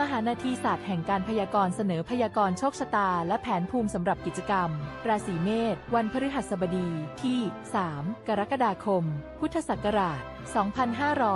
มหานาทีศาสตร์แห่งการพยากรณ์เสนอพยากรณ์โชคชะตา และแผนภูมิสำหรับกิจกรรม ราศีเมษวันพฤหัสบดีที่ 3 กรกฎาคม พุทธศักราช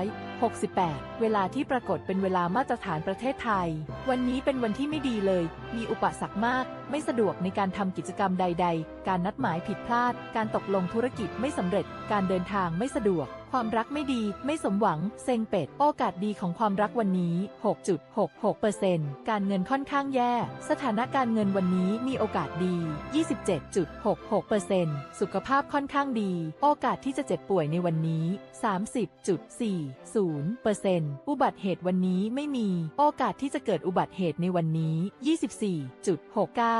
2568 เวลาที่ปรากฏเป็นเวลามาตรฐานประเทศไทย วันนี้เป็นวันที่ไม่ดีเลย มีอุปสรรคมาก ไม่สะดวกในการทำกิจกรรมใด ๆ การนัดหมายผิดพลาด การตกลงธุรกิจไม่สำเร็จ การเดินทางไม่สะดวก ความรักไม่ดี ไม่สมหวัง เซ็งเป็ด โอกาสดีของความรักวันนี้ 6.66%การเงินค่อนข้างแย่ สถานะการเงินวันนี้มีโอกาสดี 27.66%สุขภาพค่อนข้างดี โอกาสที่จะเจ็บป่วยในวันนี้ 30.40%อุบัติเหตุวันนี้ไม่มี โอกาสที่จะเกิดอุบัติเหตุในวันนี้ 24.69%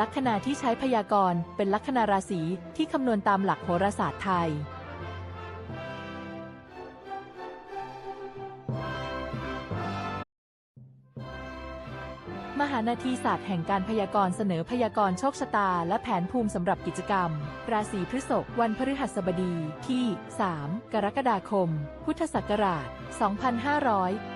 ลัคนาที่ใช้พยากรณ์เป็นลัคนาราศีที่คำนวณตามหลักโหราศาสตร์ไทย มหานาทีศาสตร์แห่งการพยากรณ์เสนอพยากรณ์โชคชะตา และแผนภูมิสำหรับกิจกรรม ราศีพฤษภวันพฤหัสบดีที่ 3 กรกฎาคม พุทธศักราช 2500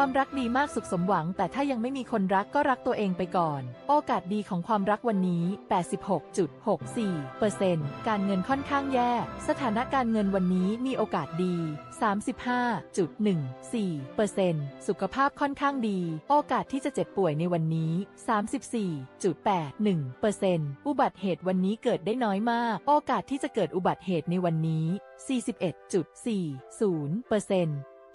ความรักดีมากสุขสมหวัง แต่ถ้ายังไม่มีคนรักก็รักตัวเองไปก่อน โอกาสดีของความรักวันนี้ 86.64%การเงินค่อนข้างแย่ สถานะการเงินวันนี้มีโอกาสดี 35.14%สุขภาพค่อนข้างดี โอกาสที่จะเจ็บป่วยในวันนี้ 34.81%อุบัติเหตุวันนี้เกิดได้น้อยมาก โอกาสที่จะเกิดอุบัติเหตุในวันนี้ 41.40%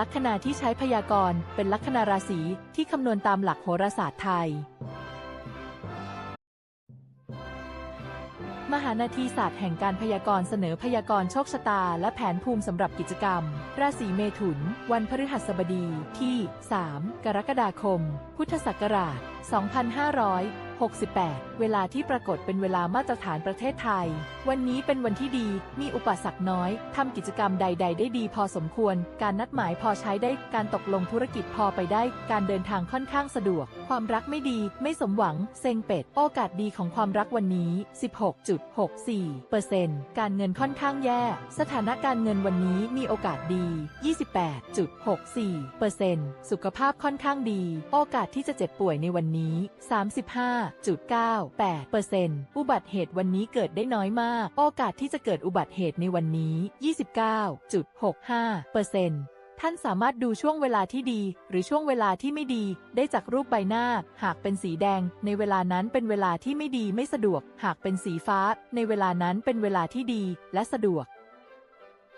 ลัคนาที่ใช้พยากรณ์เป็นลัคนาราศีที่คำนวณตามหลักโหราศาสตร์ไทย มหานาทีศาสตร์แห่งการพยากรณ์เสนอพยากรณ์โชคชะตา และแผนภูมิสำหรับกิจกรรม ราศีเมถุน วันพฤหัสบดีที่ 3 กรกฎาคม พุทธศักราช 68 เวลาที่ปรากฏเป็นเวลามาตรฐานประเทศไทย วันนี้เป็นวันที่ดี มีอุปสรรคน้อย ทำกิจกรรมใด ๆ ได้ดีพอสมควร การนัดหมายพอใช้ได้ การตกลงธุรกิจพอไปได้ การเดินทางค่อนข้างสะดวก ความรักไม่ดี ไม่สมหวัง เซ็งเป็ด โอกาสดีของความรักวันนี้ 16.64%การเงินค่อนข้างแย่ สถานการเงินวันนี้มีโอกาสดี 28.64%สุขภาพค่อนข้างดี โอกาสที่จะเจ็บป่วยในวันนี้5.98%อุบัติเหตุวันนี้เกิดได้น้อยมาก โอกาสที่จะเกิดอุบัติเหตุในวันนี้ 29.65%ท่านสามารถดูช่วงเวลาที่ดี หรือช่วงเวลาที่ไม่ดี ได้จากรูปใบหน้า หากเป็นสีแดง ในเวลานั้นเป็นเวลาที่ไม่ดีไม่สะดวก หากเป็นสีฟ้า ในเวลานั้นเป็นเวลาที่ดี และสะดวก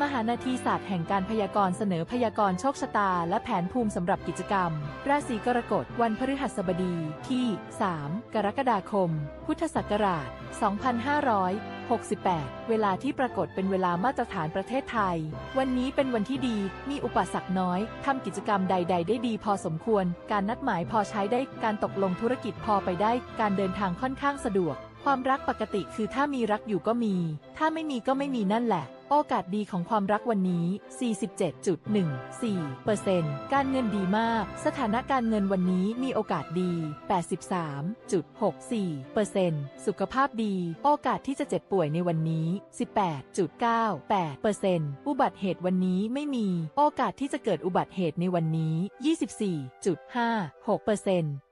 มหานาทีศาสตร์แห่งการพยากรณ์เสนอพยากรณ์โชคชะตา และแผนภูมิสำหรับกิจกรรม ราศีกรกฎวันพฤหัสบดีที่ 3 กรกฎาคม พุทธศักราช 2568 เวลาที่ปรากฏเป็นเวลามาตรฐานประเทศไทย วันนี้เป็นวันที่ดี มีอุปสรรคน้อยทำกิจกรรมใด ๆ ได้ดีพอสมควร การนัดหมายพอใช้ได้ การตกลงธุรกิจพอไปได้ การเดินทางค่อนข้างสะดวก ความรักปกติคือถ้ามีรักอยู่ก็มี ถ้าไม่มีก็ไม่มีนั่นแหละ โอกาสดีของความรักวันนี้ 47.14%การเงินดีมาก สถานะการเงินวันนี้มีโอกาสดี 83.64%สุขภาพดี โอกาสที่จะเจ็บป่วยในวันนี้ 18.98%อุบัติเหตุวันนี้ไม่มี โอกาสที่จะเกิดอุบัติเหตุในวันนี้ 24.56%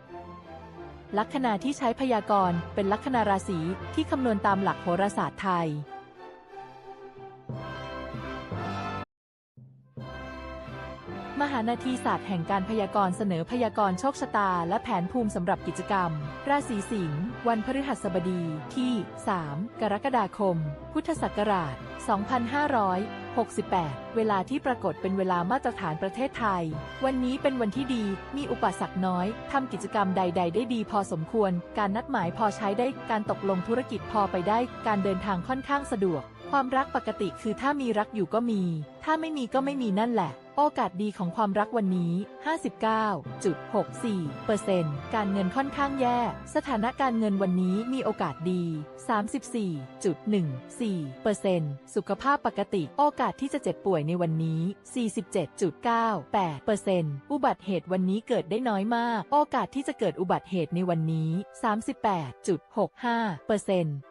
ลัคนาที่ใช้พยากรณ์เป็นลัคนาราศีที่คำนวณตามหลักโหราศาสตร์ไทย มหานาทีศาสตร์แห่งการพยากรณ์เสนอพยากรณ์โชคชะตา และแผนภูมิสำหรับกิจกรรม ราศีสิงห์วันพฤหัสบดีที่ 3 กรกฎาคม พุทธศักราช 2500 68 เวลาที่ปรากฏเป็นเวลามาตรฐานประเทศไทย วันนี้เป็นวันที่ดี มีอุปสรรคน้อย ทำกิจกรรมใด ๆ ได้ดีพอสมควร การนัดหมายพอใช้ได้ การตกลงธุรกิจพอไปได้ การเดินทางค่อนข้างสะดวก ความรักปกติคือถ้ามีรักอยู่ก็มี ถ้าไม่มีก็ไม่มีนั่นแหละ โอกาสดีของความรักวันนี้ 59.64%การเงินค่อนข้างแย่ สถานะการเงินวันนี้มีโอกาสดี 34.14%สุขภาพปกติ โอกาสที่จะเจ็บป่วยในวันนี้ 47.98%อุบัติเหตุวันนี้เกิดได้น้อยมาก โอกาสที่จะเกิดอุบัติเหตุในวันนี้ 38.65%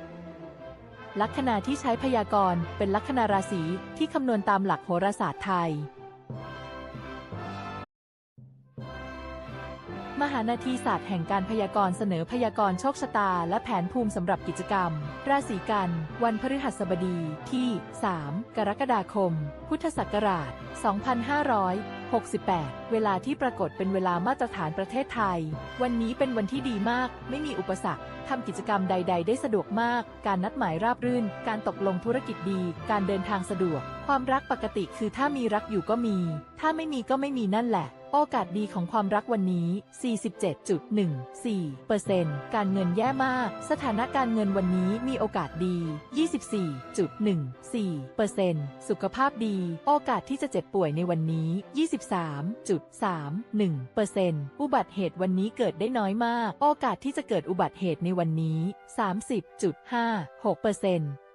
ลัคนาที่ใช้พยากรณ์เป็นลัคนาราศีที่คำนวณตามหลักโหราศาสตร์ไทย มหานาทีศาสตร์แห่งการพยากรณ์เสนอพยากรณ์โชคชะตา และแผนภูมิสำหรับกิจกรรม ราศีกัน วันพฤหัสบดีที่ 3 กรกฎาคม พุทธศักราช 2500 68 เวลาที่ปรากฏเป็นเวลามาตรฐานประเทศไทย วันนี้เป็นวันที่ดีมาก ไม่มีอุปสรรคทำกิจกรรมใด ๆ ได้สะดวกมาก การนัดหมายราบรื่น การตกลงธุรกิจดี การเดินทางสะดวก ความรักปกติคือถ้ามีรักอยู่ก็มี ถ้าไม่มีก็ไม่มีนั่นแหละ โอกาสดีของความรักวันนี้ 47.14%การเงินแย่มาก สถานะการเงินวันนี้มีโอกาสดี 24.14%สุขภาพดี โอกาสที่จะเจ็บป่วยในวันนี้ 23.31%อุบัติเหตุวันนี้เกิดได้น้อยมาก โอกาสที่จะเกิดอุบัติเหตุในวันนี้ 30.56%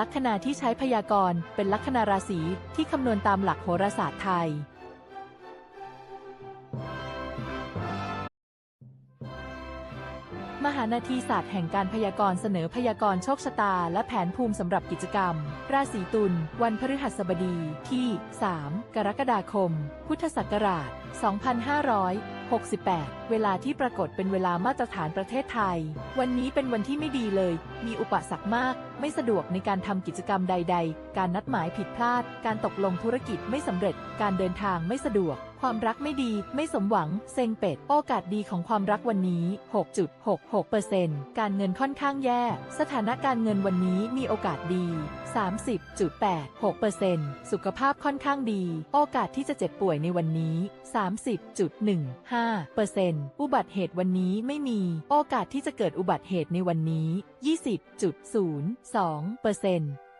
ลัคนาที่ใช้พยากรณ์เป็นลัคนาราศีที่คำนวณตามหลักโหราศาสตร์ไทย มหานาทีศาสตร์แห่งการพยากรณ์เสนอพยากรณ์โชคชะตา และแผนภูมิสำหรับกิจกรรม ราศีตุลวันพฤหัสบดีที่ 3 กรกฎาคม พุทธศักราช 2500 68 เวลาที่ปรากฏเป็นเวลามาตรฐานประเทศไทย วันนี้เป็นวันที่ไม่ดีเลย มีอุปสรรคมาก ไม่สะดวกในการทำกิจกรรมใด ๆ การนัดหมายผิดพลาด การตกลงธุรกิจไม่สำเร็จ การเดินทางไม่สะดวก ความรักไม่ดี ไม่สมหวัง เซ็งเป็ด โอกาสดีของความรักวันนี้ 6.66%การเงินค่อนข้างแย่ สถานะการเงินวันนี้มีโอกาสดี 30.86%สุขภาพค่อนข้างดี โอกาสที่จะเจ็บป่วยในวันนี้ 30.15%อุบัติเหตุวันนี้ไม่มี โอกาสที่จะเกิดอุบัติเหตุในวันนี้ 20.02%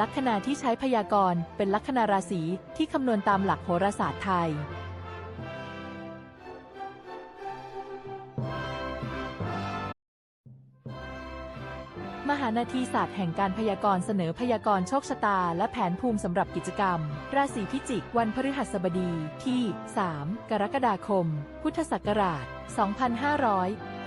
ลัคนาที่ใช้พยากรณ์เป็นลัคนาราศีที่คำนวณตามหลักโหราศาสตร์ไทย มหานาทีศาสตร์แห่งการพยากรณ์เสนอพยากรณ์โชคชะตา และแผนภูมิสำหรับกิจกรรม ราศีพิจิกวันพฤหัสบดีที่ 3 กรกฎาคม พุทธศักราช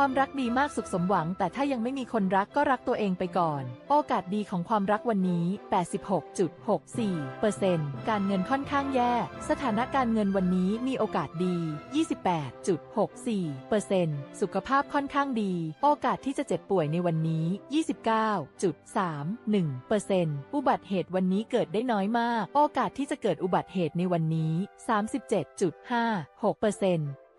ความรักดีมากสุขสมหวัง แต่ถ้ายังไม่มีคนรักก็รักตัวเองไปก่อน โอกาสดีของความรักวันนี้ 86.64%การเงินค่อนข้างแย่ สถานะการเงินวันนี้มีโอกาสดี 28.64%สุขภาพค่อนข้างดี โอกาสที่จะเจ็บป่วยในวันนี้ 29.31%อุบัติเหตุวันนี้เกิดได้น้อยมาก โอกาสที่จะเกิดอุบัติเหตุในวันนี้ 37.56%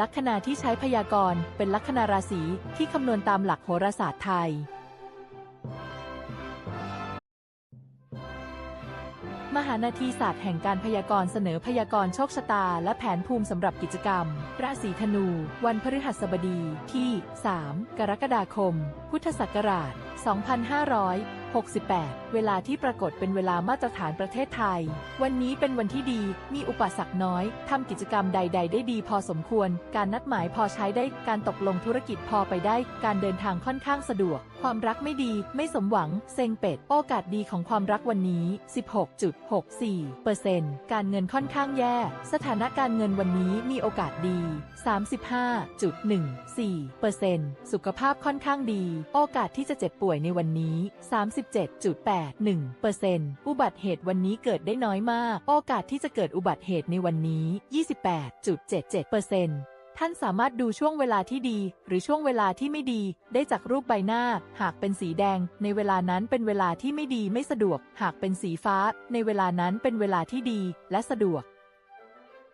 ลัคนาที่ใช้พยากรณ์เป็นลัคนาราศีที่คำนวณตามหลักโหราศาสตร์ไทย มหานาทีศาสตร์แห่งการพยากรณ์เสนอพยากรณ์โชคชะตา และแผนภูมิสำหรับกิจกรรม ราศีธนู วันพฤหัสบดีที่ 3 กรกฎาคม พุทธศักราช 2568 เวลาที่ปรากฏเป็นเวลามาตรฐานประเทศไทย วันนี้เป็นวันที่ดี มีอุปสรรคน้อย ทำกิจกรรมใด ๆ ได้ดีพอสมควร การนัดหมายพอใช้ได้ การตกลงธุรกิจพอไปได้ การเดินทางค่อนข้างสะดวก ความรักไม่ดี ไม่สมหวัง เซ็งเป็ด โอกาสดีของความรักวันนี้ 16.64%การเงินค่อนข้างแย่ สถานะการเงินวันนี้มีโอกาสดี 35.14%สุขภาพค่อนข้างดี โอกาสที่จะเจ็บป่วยในวันนี้ 37.8 37.81%อุบัติเหตุวันนี้เกิดได้น้อยมาก โอกาสที่จะเกิดอุบัติเหตุในวันนี้ 28.77%ท่านสามารถดูช่วงเวลาที่ดี หรือช่วงเวลาที่ไม่ดี ได้จากรูปใบหน้า หากเป็นสีแดง ในเวลานั้นเป็นเวลาที่ไม่ดีไม่สะดวก หากเป็นสีฟ้า ในเวลานั้นเป็นเวลาที่ดี และสะดวก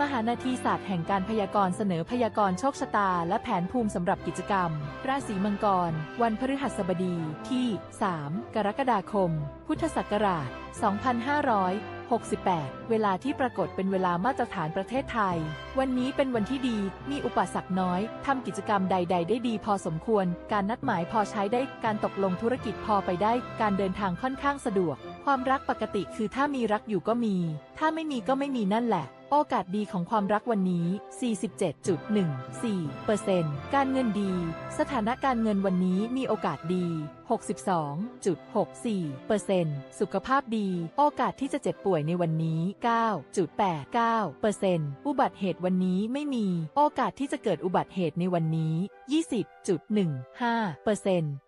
มหานาทีศาสตร์แห่งการพยากรณ์เสนอพยากรณ์โชคชะตา และแผนภูมิสำหรับกิจกรรม ราศีมังกร วันพฤหัสบดีที่ 3 กรกฎาคม พุทธศักราช 2568 เวลาที่ปรากฏเป็นเวลามาตรฐานประเทศไทย วันนี้เป็นวันที่ดี มีอุปสรรคน้อย ทำกิจกรรมใด ๆ ได้ดีพอสมควร การนัดหมายพอใช้ได้ การตกลงธุรกิจพอไปได้ การเดินทางค่อนข้างสะดวก ความรักปกติคือถ้ามีรักอยู่ก็มี ถ้าไม่มีก็ไม่มีนั่นแหละ โอกาสดีของความรักวันนี้ 47.14%การเงินดี สถานะการเงินวันนี้มีโอกาสดี 62.64%สุขภาพดี โอกาสที่จะเจ็บป่วยในวันนี้ 9.89%อุบัติเหตุวันนี้ไม่มี โอกาสที่จะเกิดอุบัติเหตุในวันนี้ 20.15%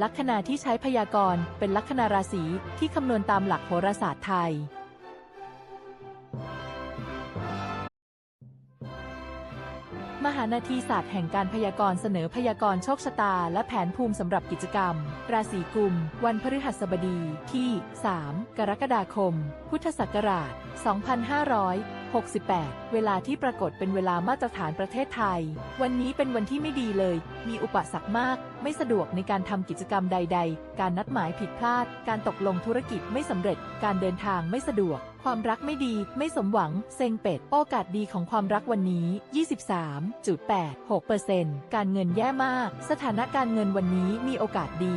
ลัคนาที่ใช้พยากรณ์เป็นลัคนาราศีที่คำนวณตามหลักโหราศาสตร์ไทย มหานาทีศาสตร์แห่งการพยากรณ์เสนอพยากรณ์โชคชะตา และแผนภูมิสำหรับกิจกรรม ราศีกุม วันพฤหัสบดีที่ 3 กรกฎาคม พุทธศักราช 2568 เวลาที่ปรากฏเป็นเวลามาตรฐานประเทศไทย วันนี้เป็นวันที่ไม่ดีเลย มีอุปสรรคมาก ไม่สะดวกในการทำกิจกรรมใด ๆ การนัดหมายผิดพลาด การตกลงธุรกิจไม่สำเร็จ การเดินทางไม่สะดวก ความรักไม่ดี ไม่สมหวัง เซ็งเป็ด โอกาสดีของความรักวันนี้ 23.86%การเงินแย่มาก สถานะการเงินวันนี้มีโอกาสดี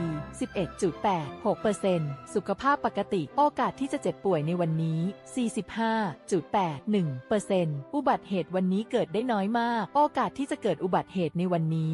11.86%สุขภาพปกติ โอกาสที่จะเจ็บป่วยในวันนี้ 45.81%อุบัติเหตุวันนี้เกิดได้น้อยมาก โอกาสที่จะเกิดอุบัติเหตุในวันนี้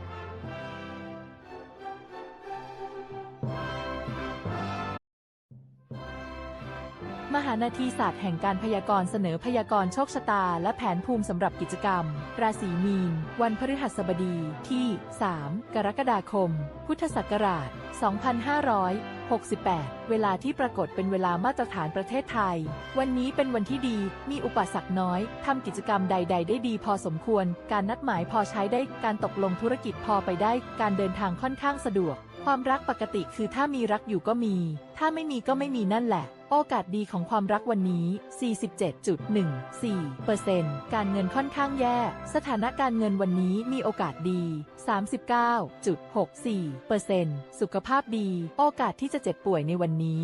านาทีศาสตร์แห่งการพยากรณ์เสนอพยากรณ์โชคชะตา และแผนภูมิสำหรับกิจกรรม ราศีมีน วันพฤหัสบดีที่ 3 กรกฎาคม พุทธศักราช 2568 เวลาที่ปรากฏเป็นเวลามาตรฐานประเทศไทย วันนี้เป็นวันที่ดี มีอุปสรรคน้อย ทำกิจกรรมใด ๆ ได้ดีพอสมควร การนัดหมายพอใช้ได้ การตกลงธุรกิจพอไปได้ การเดินทางค่อนข้างสะดวก ความรักปกติคือถ้ามีรักอยู่ก็มี ถ้าไม่มีก็ไม่มีนั่นแหละ โอกาสดีของความรักวันนี้ 47.14%การเงินค่อนข้างแย่ สถานะการเงินวันนี้มีโอกาสดี 39.64%สุขภาพดี โอกาสที่จะเจ็บป่วยในวันนี้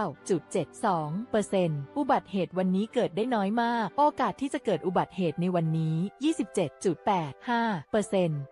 19.72%อุบัติเหตุวันนี้เกิดได้น้อยมาก โอกาสที่จะเกิดอุบัติเหตุในวันนี้ 27.85%